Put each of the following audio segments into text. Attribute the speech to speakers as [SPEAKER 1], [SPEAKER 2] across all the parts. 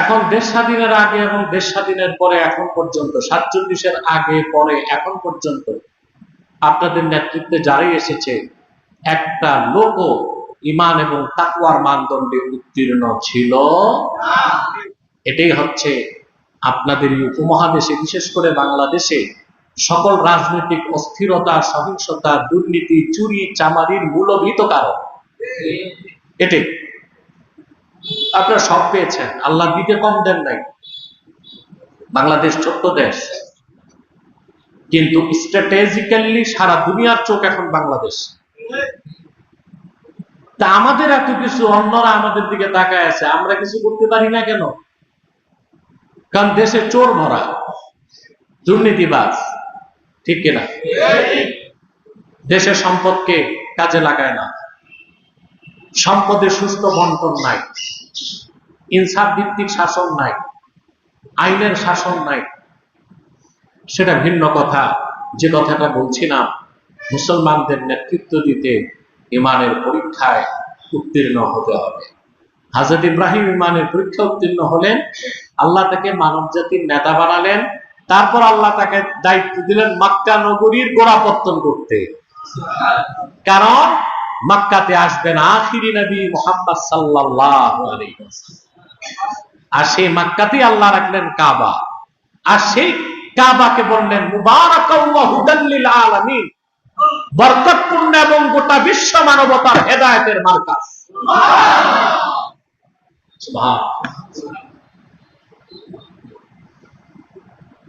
[SPEAKER 1] এখন দেশ স্বাধীনের আগে এবং দেশ স্বাধীনের পরে, এখন পর্যন্ত, সাতচল্লিশের আগে, পরে, এখন পর্যন্ত আপনাদের নেতৃত্বে যারাই এসেছে, একটা লোক ইমান এবং তাকুয়ার মানদণ্ডে উত্তীর্ণ ছিল এটাই হচ্ছে আপনাদের উপমহাদেশে, বিশেষ করে বাংলাদেশে, সকল রাজনৈতিক অস্থিরতা, সহিংসতা, দুর্নীতি, চুরি, চামারির মূলভূত কারণ। এটাই। আপনারা সব পেয়েছেন। আল্লাহ দিতে কম দেন নাই। বাংলাদেশ ছোট্ট দেশ। কিন্তু স্ট্র্যাটেজিক্যালি সারা দুনিয়ার চোখ এখন বাংলাদেশ। তা আমাদের এত কিছু অন্যরা আমাদের দিকে তাকায় আছে আমরা কিছু করতে পারি না কেন? কারণ দেশে চোর ভরা দুর্নীতিবাজ ঠিক কিনা? দেশের সম্পদকে কাজে লাগায় না। সম্পদের সুষ্ঠু বন্টন নাই, ইনসাফ ভিত্তিক শাসন নাই, আইনের শাসন নাই। সেটা ভিন্ন কথা, যে কথাটা বলছিলাম, মুসলমানদের নেতৃত্ব দিতে ইমানের পরীক্ষায় উত্তীর্ণ হতে হবে। হাজরত ইব্রাহিম ইমানের পরীক্ষা উত্তীর্ণ হলেন, আল্লাহ তাকে মানব জাতির নেতা বানালেন, তারপর আল্লাহ তাকে দায়িত্ব দিলেন মাক্কা নগরীর গোড়াপত্তন করতে। কারণ মাক্কাতে আসবেন আখিরি নবী মোহাম্মদ ওয়াসাল্লাম। আর সেই মাক্কাতেই আল্লাহ রাখলেন কাবা। আর সেই কাবাকে বললেন আলামিন। বরকতপূর্ণ এবং গোটা বিশ্ব মানবতার হেদায়তের মার্কাজ।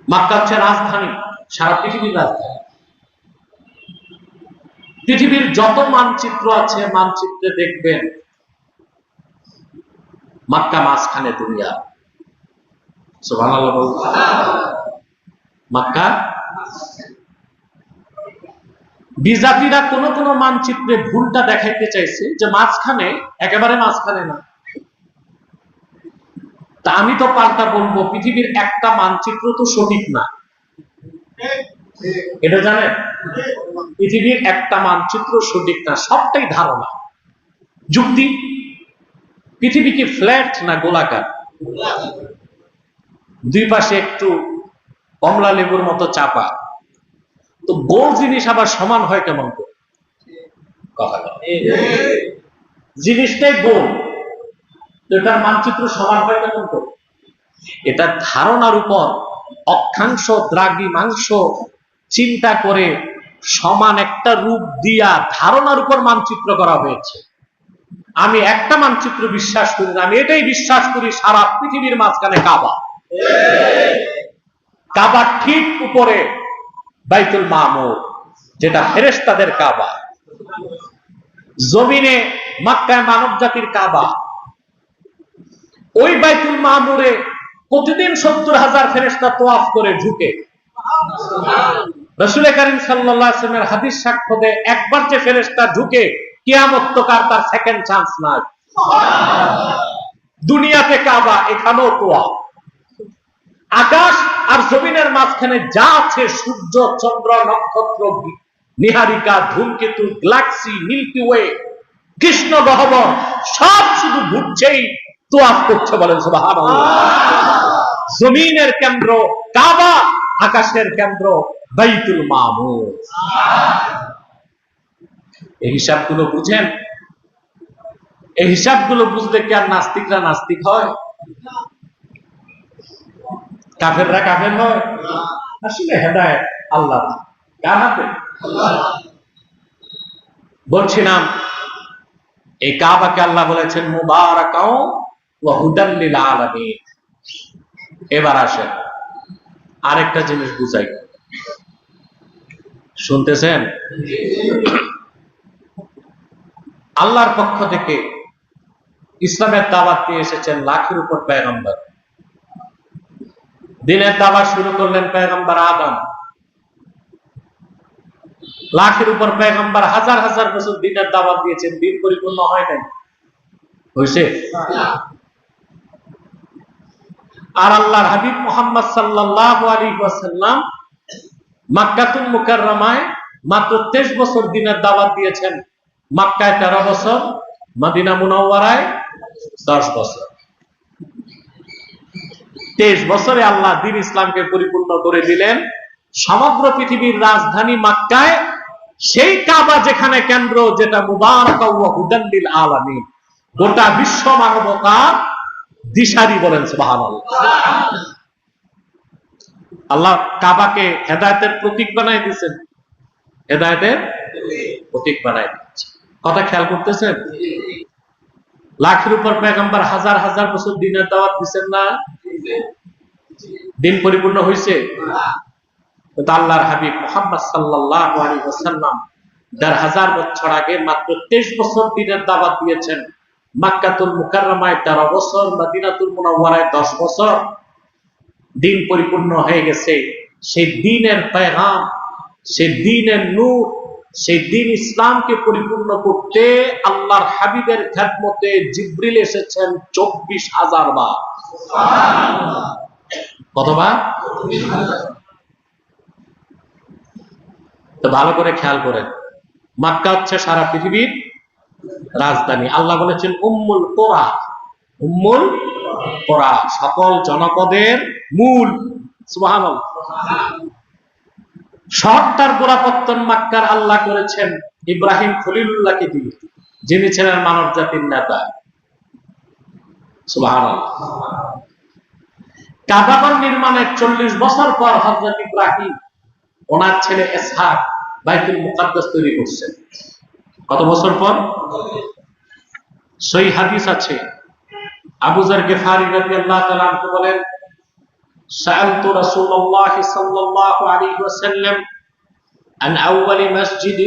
[SPEAKER 1] মাক্কা হচ্ছে রাজধানী, সারা পৃথিবীর রাজধানী। পৃথিবীর যত মানচিত্র আছে, মানচিত্রে দেখবেন মাক্কা মাঝখানে দুনিয়া। মাক্কা? বিজাতিরা কোন কোন মানচিত্রে ভুলটা দেখাইতে চাইছে যে মাঝখানে, একেবারে মাঝখানে না। তা আমি তো পাল্টা বলব, পৃথিবীর একটা মানচিত্র তো সঠিক না। এটা জানেন পৃথিবীর একটা মানচিত্র সঠিক না, সবটাই ধারণা। যুক্তি? পৃথিবী কি ফ্ল্যাট না গোলাকার? দুই পাশে একটু কমলা লেবুর মতো চাপা। তো গোল জিনিস আবার সমান হয় কেমন করে? কথা জিনিসটাই গোল। এটার মানচিত্র সমান হয় কেমন করে? এটা ধারণার উপর অক্ষাংশ, দ্রাঘিমাংশ চিন্তা করে সমান একটা রূপ দিয়া ধারণার উপর মানচিত্র করা হয়েছে। আমি একটা মানচিত্র বিশ্বাস করি না, আমি এটাই বিশ্বাস করি সারা পৃথিবীর মাঝখানে কাবা। কাবার ঠিক উপরে বাইতুল মামুর, যেটা ফেরেশতাদের কাবা। জমিনে মাক্কায় মানব জাতির কাবা। ওই বাইতুল মামুরে প্রতিদিন সত্তর হাজার ফেরেশতা তোয়াফ করে ঢুকে। রসুল করিম সাল্লামের হাদিস সাক্ষ্য দেয় একবার যে ফেরেশতা ঢুকে কিয়ামত্তকার তার সেকেন্ড চান্স নাই। দুনিয়াতে কাবা, এখানেও তোয়াফ আকাশ আর জমিনের মাঝখানে যা আছে, সূর্য, চন্দ্র, নক্ষত্র, নিহারিকা, ধূমকেতু, গ্যালাক্সি, মিল্কি ওয়ে, কৃষ্ণ গহ্বর, সব শুধু ঘুরছেই তোয়াফ করছে বলেন সুবহানাল্লাহ। জমিনের কেন্দ্র কাবা আকাশের কেন্দ্র বাইতুল মামুর এই হিসাবগুলো বুঝেন? এই হিসাবগুলো বুঝলে কি আর নাস্তিকরা নাস্তিক হয়? কাফেররা কাফের হয়? আসলে হেদায়ত আল্লাহ কার হাতে? বলছিলাম এই কাবাকে আল্লাহ বলেছেন মুবারাকাও ওয়া হুদাল লিল আলামিন। এবার আসেন। আরেকটা জিনিস বুঝাই। শুনতেছেন? আল্লাহর পক্ষ থেকে ইসলামের দাওয়াত দিয়ে এসেছেন লাখের উপর পেগম্বর দিনের দাওয়াত শুরু করলেন পেগম্বর আদম। লাখের উপর পেগম্বর হাজার হাজার বছর দিনের দাওয়াত দিয়েছেন, দিন পরিপূর্ণ হয় নাই। হয়েছে আর আল্লাহর হাবিব মোহাম্মদ সাল্লাহ আলী ওয়াসাল্লাম মাক্কাতুল মুকাররমায় মাত্র তেইশ বছর দিনের দাওয়াত দিয়েছেন। মাক্কায় তেরো বছর, মাদিনা মুনাওয়ারায় দশ বছর। তেইশ বছরে আল্লাহ দিন ইসলামকে পরিপূর্ণ করে দিলেন। সমগ্র পৃথিবীর রাজধানী মাক্কায় সেই কাবা যেখানে কেন্দ্র, যেটা মুবারক আলামিন। গোটা বিশ্ব মানবতার দিশারি বলেন আল্লাহ কাবাকে হেদায়েতের প্রতীক বানাই দিয়েছেন। হেদায়েতের প্রতীক বানাই দিচ্ছে কথা খেয়াল করতেছেন? লাখের উপর পেগম্বর হাজার হাজার বছর দিনের দাওয়াত দিচ্ছেন না? দিন পরিপূর্ণ হয়েছে? আল্লাহর হাবিব মোহাম্মদ সাল্লাহ আলী ওসাল্লাম দেড় হাজার বছর আগে মাত্র তেইশ বছর দিনের দাওয়াত দিয়েছেন। মাক্কাতুল মুকাররমায় তেরো বছর বা মদিনাতুল মুনাওয়ারায় দশ বছর। দিন পরিপূর্ণ হয়ে গেছে। সেই দিনের পেগাম, সেই দিনের নূর, সেই দিন ইসলামকে পরিপূর্ণ করতে আল্লাহর হাবিবের খ্যাতমতে জিব্রিল এসেছেন চব্বিশ হাজার বার। কতবার? তো ভালো করে খেয়াল করেন। মাক্কা হচ্ছে সারা পৃথিবীর রাজধানী। আল্লাহ বলেছেন, উম্মুল কোরা। উম্মুল কোরা। সকল জনপদের মূল। সুবাহ শহরটার গোড়াপত্তন মাক্কার আল্লাহ করেছেন ইব্রাহিম খলিলুল্লাহকে দিয়ে, যিনি ছিলেন মানব জাতির নেতা কাবাগর নির্মাণের চল্লিশ বছর পর হজরত ইব্রাহিম ওনার ছেলে এসহাক বাইতুল মুকাদ্দাস তৈরি করছেন। কত বছর পর সই হাদিস আছে আবুজার গেফারি রাদিয়াল্লাহু তাআলা আনহু বলেন سألت رسول الله صلى الله عليه وسلم عن أول مسجد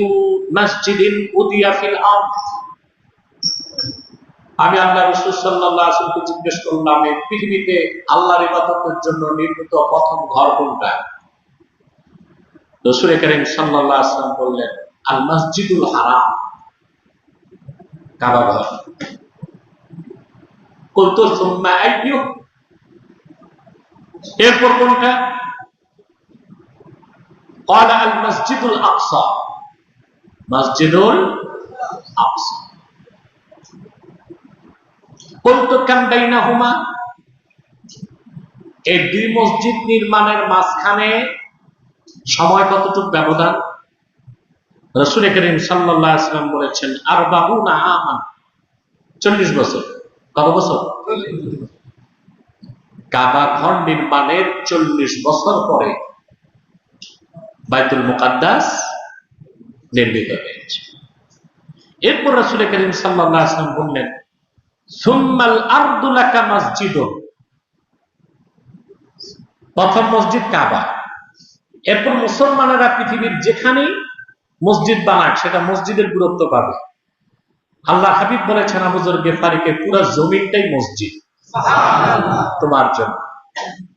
[SPEAKER 1] مسجد أضي في الأرض আমি আল্লাহ রসুল সাল্লাহ আসলকে জিজ্ঞেস করলাম এই পৃথিবীতে আল্লাহর ইবাদতের জন্য নির্মিত প্রথম ঘর কোনটা রসুল করিম সাল্লাহ আসলাম বললেন আল মসজিদুল হারাম কাবা ঘর কলতো সুম্মা আইয়ু এরপর কোনটা قال المسجد الاقصى مسجد الاقصى قلت كم بينهما এই দুই মসজিদ নির্মাণের মাঝখানে সময় কতটুকু ব্যবধান রসুল করিম সাল্লাহ আসলাম বলেছেন আর বাবু না আমান। চল্লিশ বছর। কত বছর? কাবা ঘর নির্মাণের চল্লিশ বছর পরে বাইতুল মুকাদ্দাস নির্মিত হয়েছে। এরপর রাসুল করিম সাল্লাহ আসলাম বললেন, সুম্মাল আর্দুলাকা মসজিদ প্রথম মসজিদ কাবা। এরপর মুসলমানেরা পৃথিবীর যেখানেই মসজিদ বানাক, সেটা মসজিদের গুরুত্ব পাবে। আল্লাহ হাবিব বলেছেন আবুজর গেফারিকে পুরো জমিনটাই মসজিদ। তোমার জন্য।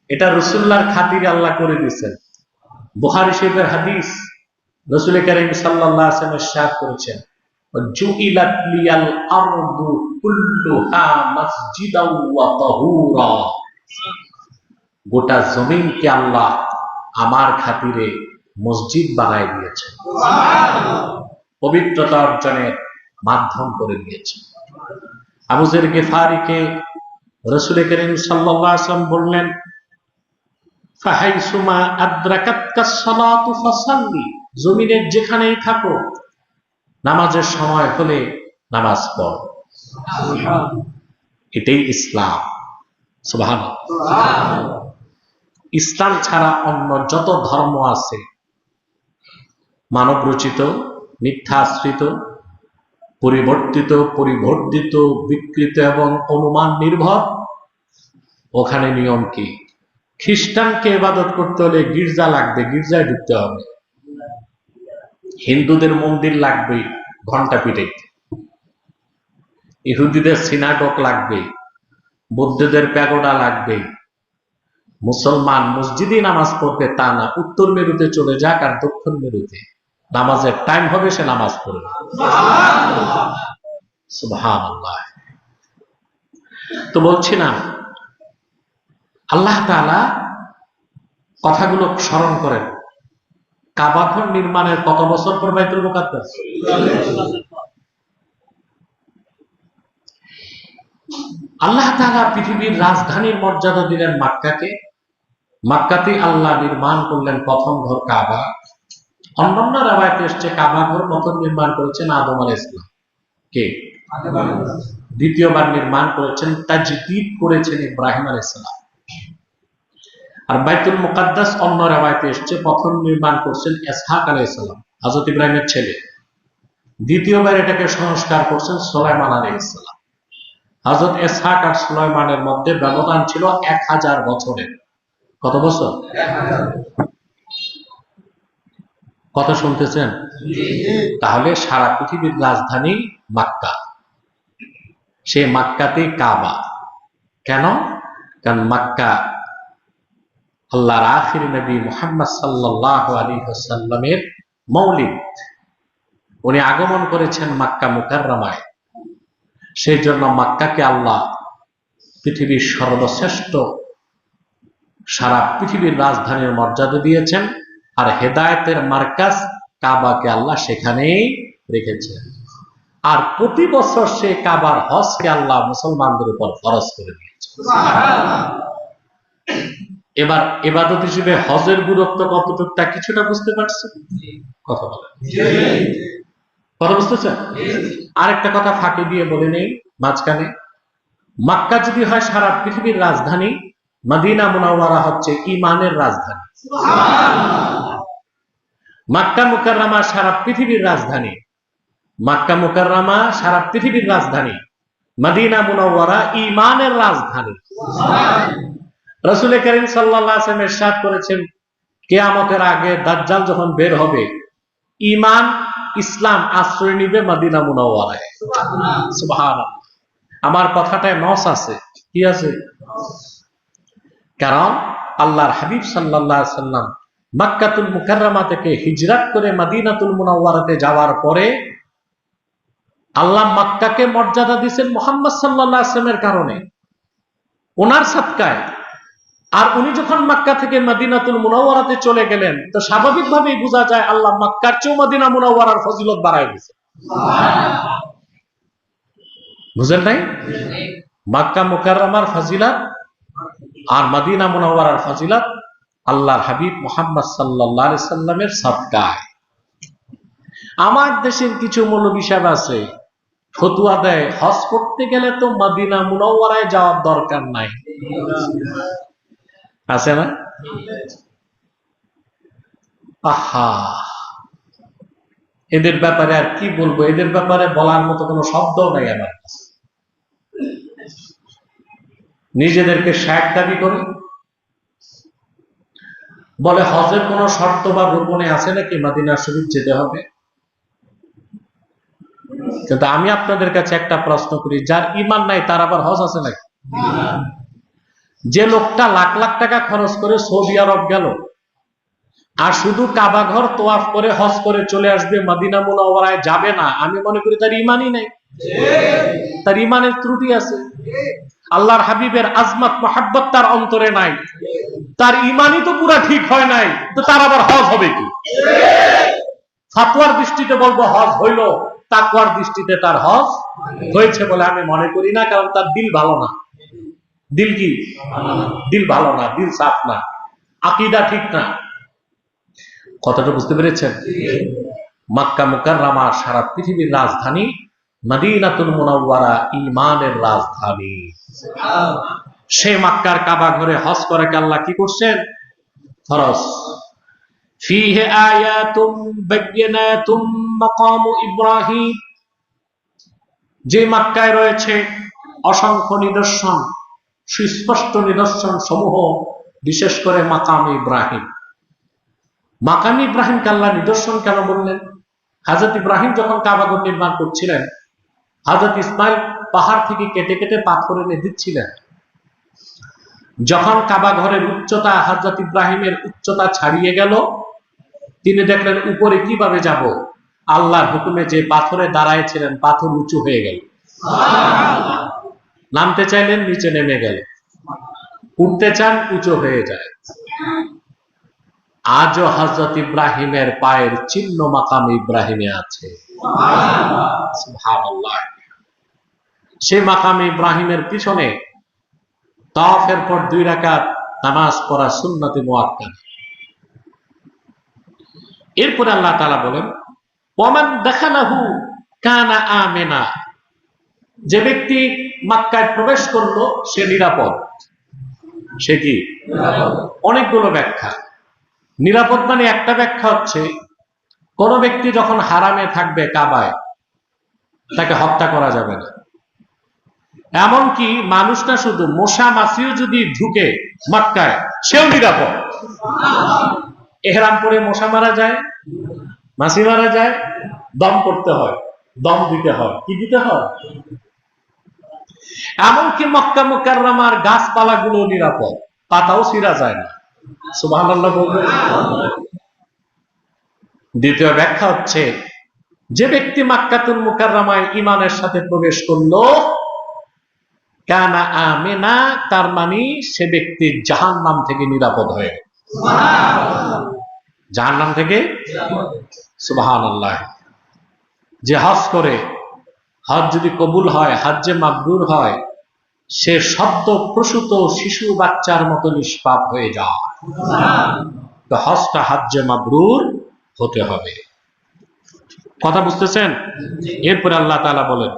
[SPEAKER 1] এটা রসুল্লাহর খাতিরে আল্লাহ করে দিয়েছেন। বুহারি শরীফের হাদিস রসুল করিম সাল্লাহ আসলামের শাহ করেছেন গোটা জমিনকে আল্লাহ আমার খাতিরে মসজিদ বানায় দিয়েছে। পবিত্রতা অর্জনের মাধ্যম করে দিয়েছে। আবুজের গেফারিকে রসুল করিম সাল্লাহ আসলাম বললেন যেখানেই থাকো, নামাজের সময় হলে নামাজ পড়। এটাই ইসলাম। ইসলাম ছাড়া অন্য যত ধর্ম আছে মানব রচিত মিথ্যা আশ্রিত পরিবর্তিত পরিবর্তিত বিকৃত এবং অনুমান নির্ভর। ওখানে নিয়ম কি? খ্রিস্টানকে ইবাদত করতে হলে গির্জা লাগবে, গির্জায় ঢুকতে হবে। হিন্দুদের মন্দির লাগবে ঘণ্টা পিটাইতে ইহুদিদের সিনাটক লাগবে, বৌদ্ধদের প্যাগোডা লাগবে। মুসলমান মসজিদে নামাজ পড়বে তা না, উত্তর মেরুতে চলে যাক আর দক্ষিণ মেরুতে। নামাজের টাইম হবে, সে নামাজ পড়বে তো বলছি না, আল্লাহ তাআলা কথাগুলো স্মরণ করেন। কাবাঘর নির্মাণের কত বছর পর বাইতুল মুকাদ্দাস? আল্লাহ তাআলা পৃথিবীর রাজধানীর মর্যাদা দিলেন মাক্কাকে। মাক্কাতে আল্লাহ নির্মাণ করলেন প্রথম ঘর কাবা। অন্যান্য রেবায়তে এসছে কাবা ঘর প্রথম নির্মাণ করেছেন আদম আলাইহিস ইসলাম কে? দ্বিতীয়বার নির্মাণ করেছেন, তাজদীদ করেছেন ইব্রাহিম আলাইহিস সালাম। আর বাইতুল মুকাদ্দাস অন্য রেবায়তে এসছে, প্রথম নির্মাণ করছেন ইসহাক আলাইহিস সালাম, হযরত ইব্রাহিমের ছেলে। দ্বিতীয়বার এটাকে সংস্কার করছেন সুলাইমান আলাইহিস সালাম। হযরত ইসহাক আর সুলাইমানের মধ্যে ব্যবধান ছিল এক হাজার বছরের। কত বছর? কত শুনতেছেন? তাহলে সারা পৃথিবীর রাজধানী মাক্কা। সে মাক্কাতে কাবা। কেন? কারণ মাক্কা আল্লাহর আখির নবী মুহাম্মদ সাল্লাহ আলী সাল্লামের মৌলিক উনি আগমন করেছেন মাক্কা মুকাররমায়। সেই জন্য মাক্কাকে আল্লাহ পৃথিবীর সর্বশ্রেষ্ঠ, সারা পৃথিবীর রাজধানীর মর্যাদা দিয়েছেন। আর হেদায়েতের মার্কাজ কাবাকে আল্লাহ সেখানেই রেখেছেন। আর প্রতি বছর সে কাবার হজকে আল্লাহ মুসলমানদের উপর ফরজ করে দিয়েছে এবার এবাদত হিসেবে হজের গুরুত্ব কতটুকু তা কিছুটা বুঝতে পারছেন? কথা বলেন। কথা বুঝতেছেন? আরেকটা কথা ফাঁকি দিয়ে বলে নেই, মাঝখানে। মাক্কা যদি হয় সারা পৃথিবীর রাজধানী, মদিনা মুনাওয়ারা হচ্ছে ইমানের রাজধানী। মাক্কা মুকাররামা সারা পৃথিবীর রাজধানী। মাক্কা মুকাররামা সারা পৃথিবীর রাজধানী। মদিনা মুনাওয়ারা ইমানের রাজধানী। রসুল করিম সাল্লাম এরশাদ করেছেন কেয়ামতের আগে দাজ্জাল যখন বের হবে ইমান ইসলাম আশ্রয় নিবে মদিনা মুনাওয়ারায়। আমার কথাটায় নস আছে। কি আছে? কারণ আল্লাহর হাবিব সাল্লাহ সাল্লাম মাক্কাতুল মুকাররামা থেকে হিজরাত করে মাদিনাতুল মুনাওয়ারাতে যাওয়ার পরে আল্লাহ মাক্কাকে মর্যাদা দিয়েছেন মোহাম্মদ সাল্লাহ আসলামের কারণে। ওনার সাতকায়। আর উনি যখন মাক্কা থেকে মাদিনাতুল মুনাওয়ারাতে চলে গেলেন, তো স্বাভাবিকভাবেই বোঝা যায় আল্লাহ মাক্কার চেয়েও মাদিনা মুনাওয়ারার ফজিলত বাড়ায় দিয়েছে। বুঝেন নাই? মাক্কা মুকাররমার ফজিলত আর মাদিনা মুনাওয়ারার ফজিলত আল্লাহর হাবিব মোহাম্মদ সাল্লাহ সাল্লামের সৎকায় আমার দেশের কিছু মৌলবী সাহেব আছে, ফতুয়া দেয়, হজ করতে গেলে তো মাদিনা মুনাওয়ারায় যাওয়ার দরকার নাই। আছে না? আহা! এদের ব্যাপারে আর কি বলব? এদের ব্যাপারে বলার মতো কোনো শব্দ নাই আমার কাছে। নিজেদেরকে শেখ দাবি করে? বলে, হজের কোন শর্ত বা রোপণে আছে নাকি? মাদিনা শরীফ যেতে হবে। কিন্তু আমি আপনাদের কাছে একটা প্রশ্ন করি, যার ইমান নাই, তার আবার হজ আছে নাকি? যে লোকটা লাখ লাখ টাকা খরচ করে সৌদি আরব গেল, আর শুধু কাবা ঘর তোয়াফ করে হজ করে চলে আসবে মাদিনা মুনাওয়ারায় যাবে না, আমি মনে করি তার ইমানই নাই। তার ইমানের ত্রুটি আছে। আল্লাহর হাবিবের আজমাত, মহাব্বত তার অন্তরে নাই। তার ইমানই তো পুরা ঠিক হয় নাই, তো তার আবার হজ হবে কি? ফাতুয়ার দৃষ্টিতে বলব হজ হইল তাকুয়ার দৃষ্টিতে তার হজ হয়েছে বলে আমি মনে করি না, কারণ তার দিল ভালো না। দিল কি? দিল ভালো না, দিল সাফ না, আকিদা ঠিক না। কথাটা বুঝতে পেরেছেন? মাক্কা মুকার রামা সারা পৃথিবীর রাজধানী মদিনাতুল মুনাওয়ারা ইমানের রাজধানী। সে মাক্কার কাবা ঘরে হজ করে আল্লাহ কি করছেন? ফরজ। ফিহে আয়াতুম বায়্যিনাতুম মাকামু ইব্রাহিম। যে মাক্কায় রয়েছে অসংখ্য নিদর্শন, সুস্পষ্ট নিদর্শন সমূহ, বিশেষ করে মাকাম ইব্রাহিম। মাকাম ইব্রাহিম আল্লাহ নিদর্শন কেন বললেন? হাজরত ইব্রাহিম যখন কাবাগর নির্মাণ করছিলেন হাজরত ইসমাইল পাহাড় থেকে কেটে কেটে পাথর এনে দিচ্ছিলেন। যখন কাবা ঘরের উচ্চতা হাজরত ইব্রাহিমের উচ্চতা ছাড়িয়ে গেল, তিনি দেখলেন, উপরে কীভাবে যাব? আল্লাহর হুকুমে যে পাথরে দাঁড়াইছিলেন, পাথর উঁচু হয়ে গেল। নামতে চাইলেন, নিচে নেমে গেল। উঠতে চান, উঁচু হয়ে যায়। আজও হজরত ইব্রাহিমের পায়ের চিহ্ন মাকাম ইব্রাহিমে আছে। সুবহানাল্লাহ। সে মাকামে ইব্রাহিমের পিছনে তফের পর দুই রাকাত নামাজ পড়া সুন্নতি মোয়াক্কাদ এরপরে আল্লাহ তাআলা বলেন ওমান দেখানাহু কানা আমেনা। যে ব্যক্তি মাক্কায় প্রবেশ করল, সে নিরাপদ। সে কি? অনেকগুলো ব্যাখ্যা। নিরাপদ মানে একটা ব্যাখ্যা হচ্ছে, কোন ব্যক্তি যখন হারামে থাকবে কাবায়, তাকে হত্যা করা যাবে না। এমনকি মানুষটা শুধু, মশা মাছিও যদি ঢুকে মাক্কায়, সেও নিরাপদ। এহরাম পরে মশা মারা যায়, মাছি মারা যায়, দম করতে হয়, দম দিতে হয়। কি দিতে হয়? এমনকি মক্কা মোকাররামার গাছপালা গুলো নিরাপদ, পাতাও ছিঁড়া যায় না। সুবাহ দ্বিতীয় ব্যাখ্যা হচ্ছে, যে ব্যক্তি মাক্কাতুল মুকাররামায় ইমানের সাথে প্রবেশ করল কানা আমেনা তার মানে সে ব্যক্তি জাহান নাম থেকে নিরাপদ হয়ে জাহান নাম থেকে? সুবাহান আল্লাহ যে হজ করে হজ যদি কবুল হয় হাজ্যে মাবরুর হয় সে শব্দ প্রসূত শিশু বাচ্চার মতো নিষ্পাপ হয়ে যায়। তো হজটা হাজ্যে মাবরুর হতে হবে। কথা বুঝতেছেন? এরপরে আল্লাহ তাআলা বলেন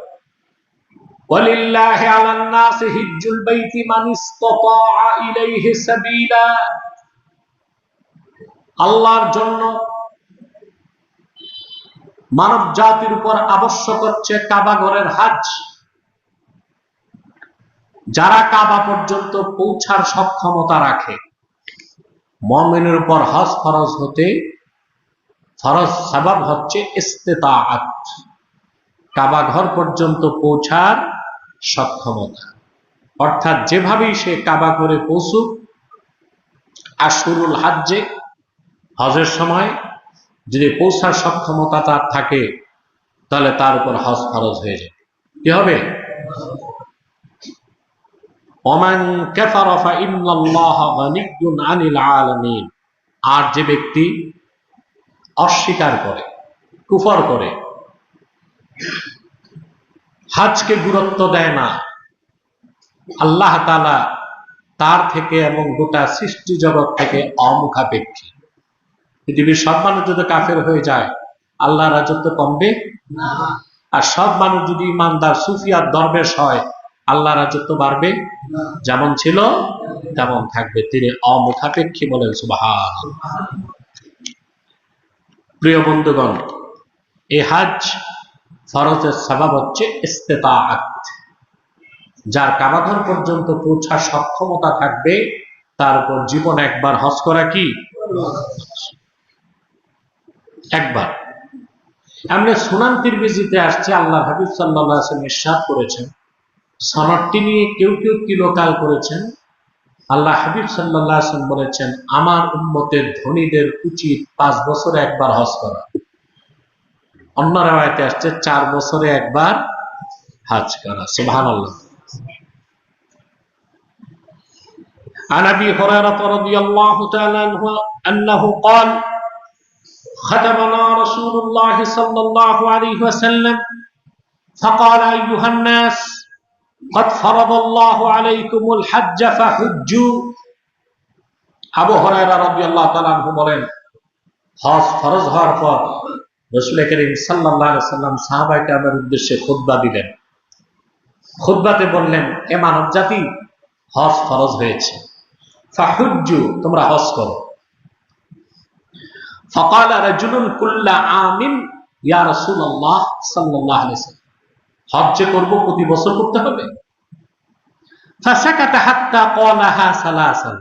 [SPEAKER 1] আল্লাহর জন্য মানব জাতির উপর আবশ্যক হচ্ছে কাবা ঘরের হাজ। যারা কাবা পর্যন্ত পৌঁছার সক্ষমতা রাখে, মমিনের উপর হজ ফরজ হতে ফরজ সাবাব হচ্ছে ইস্তেতাআত। কাবা ঘর পর্যন্ত পৌঁছার সক্ষমতা। অর্থাৎ যেভাবেই সে কাবা করে পৌঁছুক, আশুরুল হাজ্জে, হজের সময় যদি পৌঁছার সক্ষমতা তার থাকে, তাহলে তার উপর হজ ফরজ হয়ে যাবে। কি হবে? আর যে ব্যক্তি অস্বীকার করে, কুফর করে হাজকে গুরুত্ব দেয় না। আল্লাহ তালা তার থেকে এবং গোটা সৃষ্টি জগৎ থেকে অমুখাপেক্ষী। পৃথিবীর সব মানুষ যদি কাফের হয়ে যায় আল্লাহ রাজত্ব কমবে? আর সব মানুষ যদি ইমানদার সুফিয়ার দরবেশ হয় আল্লাহ রাজত্ব বাড়বে? যেমন ছিল, তেমন থাকবে। তিনি অমুখাপেক্ষী বলেন সুবাহ প্রিয় বন্ধুগণ, এই হাজ ফরজের স্বভাব হচ্ছে ইস্তেতাআত। যার কাবাঘর পর্যন্ত পৌঁছার সক্ষমতা থাকবে, তার উপর জীবন একবার হজ করা কি? একবার। এমনি সুনান তিরমিজিতে আসছে, আল্লাহ হাবিব সাল্লাহ ইরশাদ করেছেন। সনদটি নিয়ে কেউ কেউ কিলোকাল করেছেন। আল্লাহ হাবিব সাল্লাহ বলেছেন, আমার উম্মতের ধনীদের উচিত পাঁচ বছরে একবার হজ করা। অন্য রেওয়ায়তে আসছে চার বছরে একবার হাজ করা সুবহান আল্লাহ عن ابي هريره رضي الله تعالى عنه انه قال ختمنا رسول الله صلى الله عليه وسلم فقال ايها الناس قد فرض الله عليكم الحج فحجوا আবু হরায়রা রাদিয়াল্লাহু তাআলা আনহু বলেন হজ ফরজ হওয়ার পর রসুল করিম সাল্লাহ সাল্লাম সাহাবাইকে আমার উদ্দেশ্যে খুদ্া দিলেন। খুদ্বাতে বললেন, এ মানব জাতি, হজ ফরজ হয়েছে। তোমরা হস করো। ফকাল কুল্লা আমিন, ইয়া রাসূলুল্লাহ সাল্লাল্লাহু আলাইহি করব প্রতি বছর করতে হবে? ফাসাকাতা হাত্তা ক্বালাহা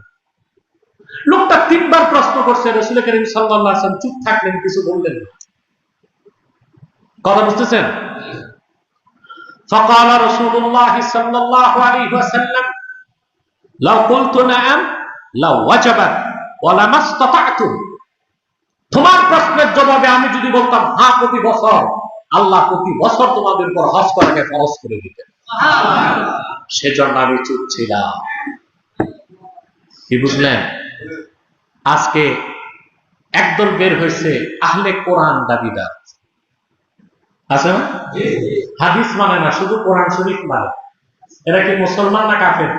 [SPEAKER 1] লোকটা তিনবার প্রশ্ন করছে, রাসূল করিম সাল্লাল্লাহু আলাইহি চুপ থাকলেন, কিছু বললেন না। কথা বুঝতেছেন فقال رسول الله صلى الله عليه وسلم لو قلت نعم لو وجبت ولما استطعتم তোমার প্রশ্নের জবাবে আমি যদি বলতাম হ্যাঁ প্রতি বছর আল্লাহ প্রতি বছর তোমাদের উপর হজ করাকে ফরজ করে দিতেন সেজন্য আমি চুপ ছিলাম কি বুঝলেন আজকে একদল বের হয়েছে আহলে কোরআন দাবিদার আছে না? হাদিস মানে না শুধু কোরআন শরীফ মানে। এরা কি মুসলমান না কাফের?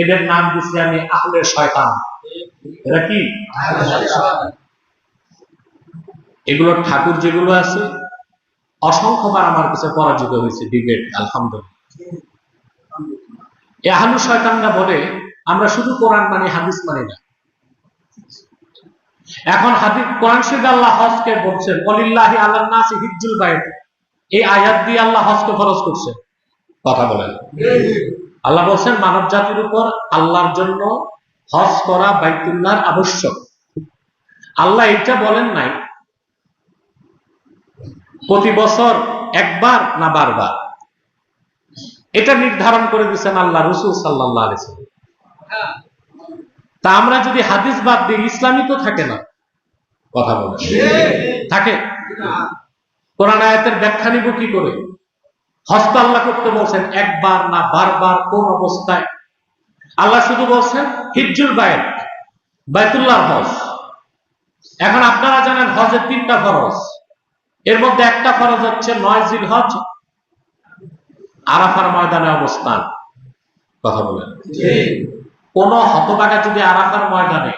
[SPEAKER 1] এদের নাম দিচ্ছি আমি আহলে শয়তান। এরা কি? এগুলো ঠাকুর যেগুলো আছে অসংখ্যবার আমার কাছে পরাজিত হয়েছে ডিবেট আলহামদুলিল্লাহ। এ আহলু শয়তানরা বলে আমরা শুধু কোরআন মানি হাদিস মানি না। এখন হাদিস কোরআন শরীফে আল্লাহ হজকে বলছেন অলিল্লাহি আল্লাহ নাসি হিজ্জুল বাইত। এই আয়াত দিয়ে আল্লাহ হজকে ফরজ করছেন কথা বলেন। আল্লাহ বলছেন, মানব জাতির উপর আল্লাহর জন্য হজ করা বাইতুল্লাহর আবশ্যক। আল্লাহ এটা বলেন নাই। প্রতি বছর একবার না বারবার। এটা নির্ধারণ করে দিচ্ছেন আল্লাহ রসুল সাল্লাহ আলিয়াল্লাম তা আমরা যদি হাদিস বাদ দিই ইসলামই তো থাকে না। কথা বলে। থাকে কোরআন আয়াতের ব্যাখ্যা নিব কি করে? হস্ত আল্লাহ করতে বলছেন একবার না বারবার কোন অবস্থায়। আল্লাহ শুধু বলছেন হিজুল বায়ের বাইতুল্লাহ হজ। এখন আপনারা জানেন হজের তিনটা ফরজ। এর মধ্যে একটা ফরজ হচ্ছে নয় জিল হজ আরাফার ময়দানে অবস্থান। কথা বলেন। কোন হতবাগা যদি আরাফার ময়দানে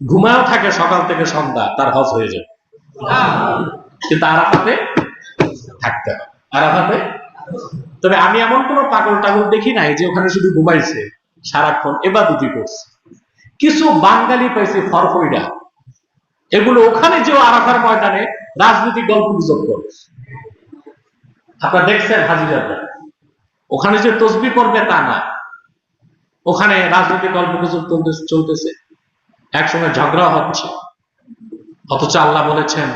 [SPEAKER 1] ঘুমায়ও থাকে সকাল থেকে সন্ধ্যা, তার হজ হয়ে যাবে। কিন্তু আরাফাতে থাকতে হবে। আরাফাতে? তবে আমি এমন কোন পাগল টাগল দেখি নাই যে ওখানে শুধু ঘুমাইছে, সারাক্ষণ এবার দুটি করছে। কিছু বাঙালি পাইছে ফরফইডা এগুলো ওখানে যে আরাফার ময়দানে রাজনৈতিক গল্প গুজব করে আপনারা দেখছেন হাজিরাটা ওখানে যে তসবি করবে তা না। ওখানে রাজনৈতিক গল্প গুজব চলতেছে। একসঙ্গে ঝগড়া হচ্ছে। অথচ আল্লাহ বলেছেন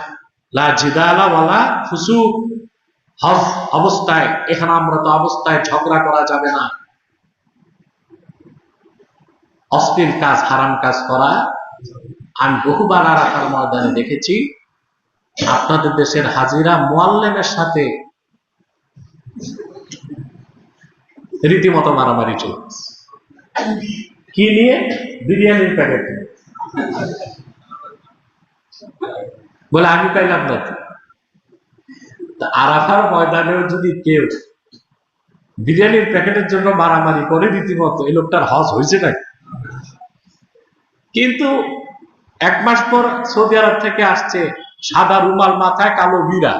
[SPEAKER 1] অবস্থায়, এখানে আমরা তো অবস্থায় ঝগড়া করা যাবে না। অশ্লীল কাজ, হারাম কাজ করা। আমি বহুবার আরাকার ময়দানে দেখেছি, আপনাদের দেশের হাজিরা মোয়াল্লেমের সাথে রীতিমতো মারামারি চলছে। কি নিয়ে? বিরিয়ানির প্যাকেট বলে, আমি পাইলাম না আরাফার ময়দানেও যদি কেউ বিরিয়ানির প্যাকেটের জন্য মারামারি করে রীতিমতো, এই লোকটার হজ হয়েছে নাকি? কিন্তু এক মাস পর সৌদি আরব থেকে আসছে সাদা রুমাল মাথায় কালো বিরা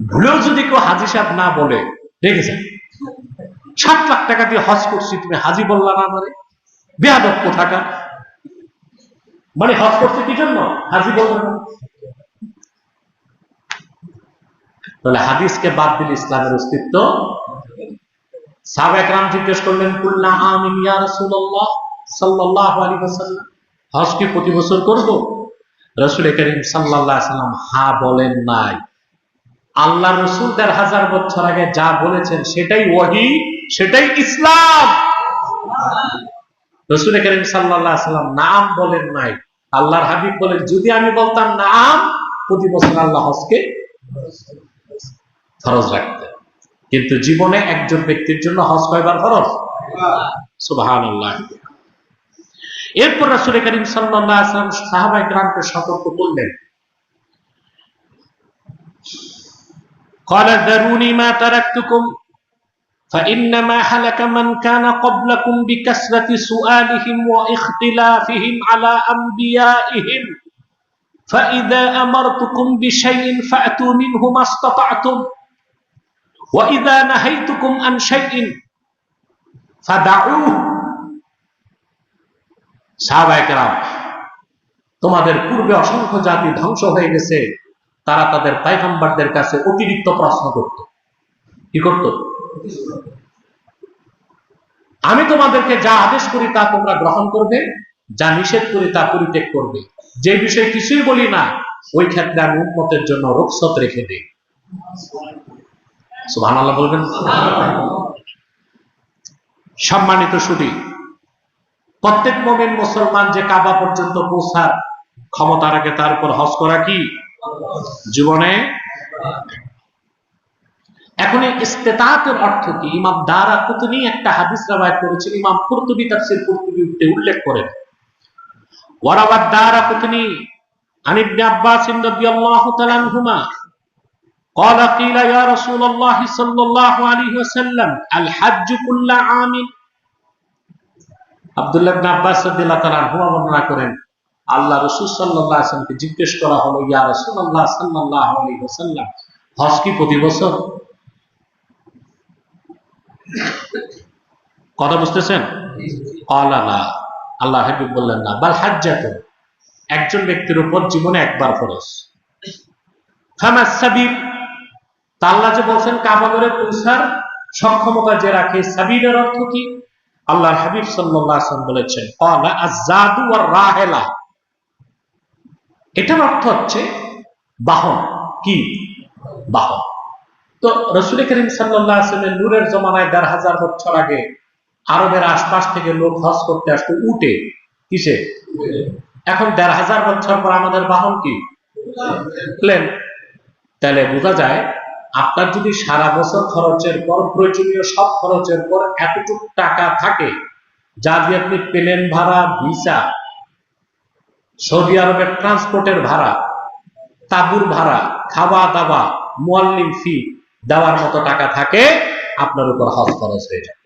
[SPEAKER 1] ভুলেও যদি কেউ হাজি সাহেব না বলে রেখেছেন সাত লাখ টাকা দিয়ে হজ করছি, তুমি হাজি বললা না মানে বেয়াদব কোথাকার? মানে হজ করছে কি জন্য? হাজি বলবে না। তাহলে হাদিসকে বাদ দিলে ইসলামের অস্তিত্ব? সাবেক রাম জিজ্ঞেস করলেন, কুল্লা আমিন ইয়া রাসূলুল্লাহ সাল্লাল্লাহু আলাইহি ওয়াসাল্লাম? হজ কি প্রতি বছর করব? রাসূল করিম সাল্লাল্লাহু আলাইহি সাল্লাম হ্যাঁ বলেন নাই। আল্লাহ রসুল দেড় হাজার বছর আগে যা বলেছেন সেটাই ওয়াহি, সেটাই ইসলাম। রসুল করিম সাল্লাহ সাল্লাম নাম বলেন নাই। আল্লাহর হাবিব বলেন যদি আমি বলতাম নাম প্রতি বছর আল্লাহ হজকে ফরজ রাখতেন কিন্তু জীবনে একজন ব্যক্তির জন্য হজ কয়বার ফরজ সুবাহান আল্লাহ এরপর রাসুল করিম সাল্লাহ আসলাম সাহাবাই গ্রামকে সতর্ক করলেন قال ذروني ما تركتكم فإنما هلك من كان قبلكم بكثرة سؤالهم واختلافهم على أنبيائهم فإذا أمرتكم بشيء فأتوا منه ما استطعتم وإذا نهيتكم عن شيء فدعوه সাহাবাহাম তোমাদের পূর্বে অসংখ্য জাতি ধ্বংস হয়ে গেছে তারা তাদের পাইগাম্বারদের কাছে অতিরিক্ত প্রশ্ন করত কি করত আমি তোমাদেরকে যা আদেশ করি তা তোমরা গ্রহণ করবে, যা নিষেধ করি তা পরিত্যাগ করবে। যে বিষয়ে কিছুই বলি না, ওই ক্ষেত্রে আমি উন্মতের জন্য রোকসত রেখে দিই। আল্লাহ বলবেন? সম্মানিত সুদী প্রত্যেক মমিন মুসলমান যে কাবা পর্যন্ত পৌঁছার ক্ষমতা রাখে তার উপর হজ করা কি? জীবনে এখন এই ইস্তেতাতের অর্থ কি ইমাম দারা কুতনি একটা হাদিস রাবায়াত করেছেন ইমাম কুরতুবি তাফসীর কুরতুবি উল্লেখ করেন ওয়ারাবাদ দারা কুতনি عن ابن عباس رضي الله تعالى عنهما قال قيل يا رسول الله صلى الله عليه وسلم الحج كل عام আব্দুল্লাহ ইবনে আব্বাস রাদিয়াল্লাহু তাআলা আনহু বর্ণনা করেন আল্লাহ রাসূল সাল্লাল্লাহু আলাইহি ওয়াসাল্লামকে জিজ্ঞেস করা হলো ইয়া রাসূলুল্লাহ সাল্লাল্লাহু আলাইহি ওয়াসাল্লাম হজ কি প্রতি বছর কথা বুঝতেছেন? ক্বালা লা আল্লাহ হাবিব বললেন না, বাল হাজ্জাতুন একজন ব্যক্তির উপর জীবনে একবার আল্লাহ যে বলছেন পৌঁছার সক্ষমতা যে রাখে, সাবিলের অর্থ কি? আল্লাহর হাবিব সাল্লাল্লাহু আলাইহি বলেছেন ক্বালা আয-যাদু ওয়ার রাহেলা। এটার অর্থ হচ্ছে বাহন। কি? বাহন। তো রসুল করিম সাল্লাল্লাহু আলাইহি নূরের জমানায় দেড় হাজার বছর আগে আরবের আশপাশ থেকে লোক হজ করতে আসতো। উঠে কিসে? এখন দেড় হাজার বছর পর আমাদের বাহন কি? প্লেন। তাহলে বোঝা যায়, আপনার যদি সারা বছর খরচের পর, প্রয়োজনীয় সব খরচের পর এতটুকু টাকা থাকে, যা দিয়ে আপনি প্লেন ভাড়া, ভিসা, সৌদি আরবের ট্রান্সপোর্টের ভাড়া, তাবুর ভাড়া, খাওয়া দাওয়া, মোয়াল্লিম ফি দেওয়ার মতো টাকা থাকে, আপনার উপর হজ খরচ হয়ে যাবে।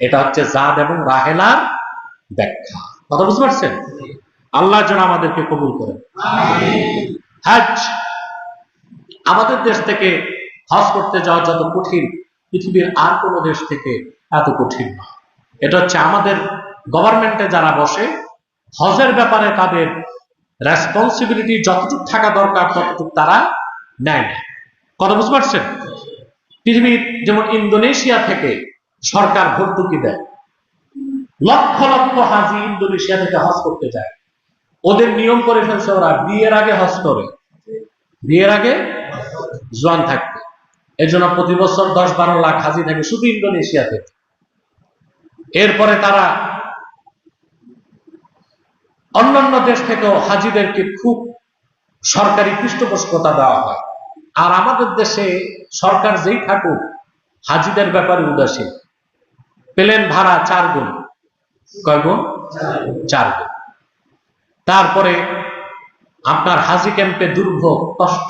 [SPEAKER 1] এটা হচ্ছে জাদ এবং রাহেলার ব্যাখ্যা। কথা বুঝতে পারছেন? আল্লাহ যেন আমাদেরকে কবুল করেন। হজ আমাদের দেশ থেকে হজ করতে যাওয়া যত কঠিন, পৃথিবীর আর কোনো দেশ থেকে এত কঠিন না। এটা হচ্ছে আমাদের গভর্নমেন্টে যারা বসে, হজের ব্যাপারে তাদের রেসপন্সিবিলিটি যতটুকু থাকা দরকার ততটুকু তারা নেয় না। কথা বুঝতে পারছেন? পৃথিবীর যেমন ইন্দোনেশিয়া থেকে সরকার ভর্তুকি দেয়, লক্ষ লক্ষ হাজি ইন্দোনেশিয়া থেকে হজ করতে যায়। ওদের নিয়ম করে ফেলছে ওরা, বিয়ের আগে হজ করে। বিয়ের আগে জোয়ান থাকবে। এর জন্য প্রতি বছর দশ বারো লাখ হাজি থাকে শুধু ইন্দোনেশিয়া থেকে এরপরে তারা অন্যান্য দেশ থেকেও হাজিদেরকে খুব সরকারি পৃষ্ঠপোষকতা দেওয়া হয়। আর আমাদের দেশে সরকার যেই থাকুক, হাজিদের ব্যাপারে উদাসীন। প্লেন ভাড়া চার গুণ। কয় গুণ? চার গুণ। তারপরে আপনার হাজি ক্যাম্পে দুর্ভোগ, কষ্ট।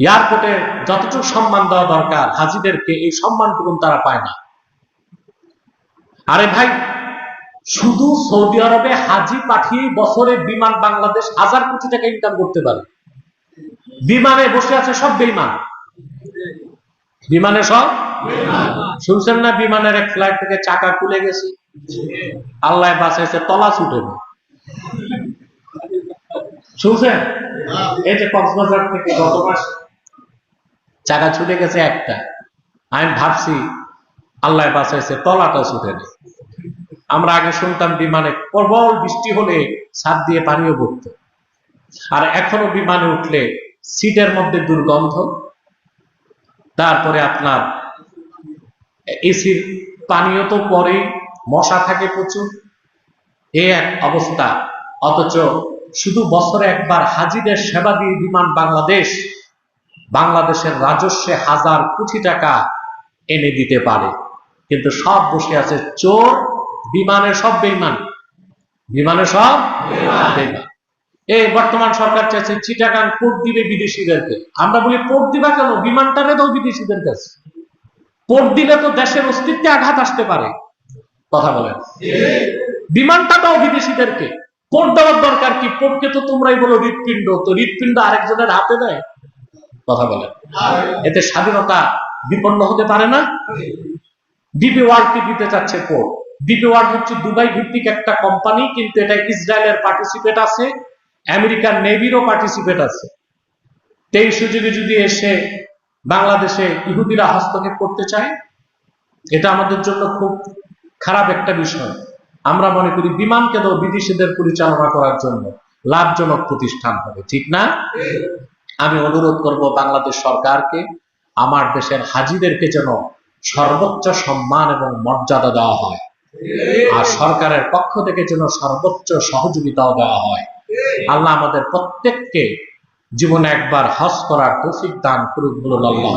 [SPEAKER 1] এয়ারপোর্টে যতটুকু সম্মান দেওয়া দরকার, হাজিদেরকে এই সম্মানটুকু তারা পায় না। আরে ভাই, শুধু সৌদি আরবে হাজি পাঠিয়ে বছরে বিমান বাংলাদেশ হাজার কোটি টাকা ইনকাম করতে পারে। বিমানে বসে আছে সব বেইমান বিমানে সব? শুনছেন না, বিমানের এক ফ্লাইট থেকে চাকা খুলে গেছে। আল্লাহ বাঁচাইছে, তলা ছুটে শুনছেন? এই যে কক্সবাজার থেকে গত মাস চাকা ছুটে গেছে একটা। আমি ভাবছি, আল্লাহ বাঁচাইছে, তলাটা ছুটে নেই আমরা আগে শুনতাম বিমানে প্রবল বৃষ্টি হলে ছাদ দিয়ে পানিও পড়তো। আর এখনও বিমানে উঠলে সিটের মধ্যে দুর্গন্ধ, তারপরে আপনার এসির পানীয় তো পরে মশা থাকে প্রচুর। এই এক অবস্থা। অথচ শুধু বছরে একবার হাজিদের সেবা দিয়ে বিমান বাংলাদেশ, বাংলাদেশের রাজস্বে হাজার কোটি টাকা এনে দিতে পারে। কিন্তু সব বসে আছে চোর বিমানে সব বেইমান। বিমানে সব বেইমান। এই বর্তমান সরকার চাইছে চিটাগাং পোর্ট দিবে বিদেশিদেরকে। আমরা বলি পোর্ট দিবা কেন? বিমানটারে দাও বিদেশিদের কাছে। পোর্ট দিলে তো দেশের অস্তিত্বে আঘাত আসতে পারে। কথা বলেন। বিমানটা দাও বিদেশিদেরকে। পোর্ট দেওয়ার দরকার কি? পোর্টকে তো তোমরাই বলো হৃৎপিণ্ড। তো হৃৎপিণ্ড আরেকজনের হাতে দেয়। কথা বলেন। এতে স্বাধীনতা বিপন্ন হতে পারে না। ডিপি ওয়ার্ল্ডকে দিতে চাচ্ছে পোর্ট ডিপি ওয়ার্ল্ড হচ্ছে দুবাই ভিত্তিক একটা কোম্পানি, কিন্তু এটা ইসরায়েলের পার্টিসিপেট আছে। আমেরিকান নেভিরও পার্টিসিপেট আছে। এই সুযোগে যদি এসে বাংলাদেশে ইহুদিরা হস্তক্ষেপ করতে চায়, এটা আমাদের জন্য খুব খারাপ একটা বিষয়। আমরা মনে করি বিমানকে তো বিদেশিদের পরিচালনা করার জন্য, লাভজনক প্রতিষ্ঠান হবে, ঠিক না? আমি অনুরোধ করব বাংলাদেশ সরকারকে, আমার দেশের হাজিদেরকে যেন সর্বোচ্চ সম্মান এবং মর্যাদা দেওয়া হয়। আর সরকারের পক্ষ থেকে যেন সর্বোচ্চ সহযোগিতাও দেওয়া হয়। আল্লাহ আমাদের প্রত্যেককে জীবনে একবার হজ করার তৌফিক দান করুক বলুন আল্লাহ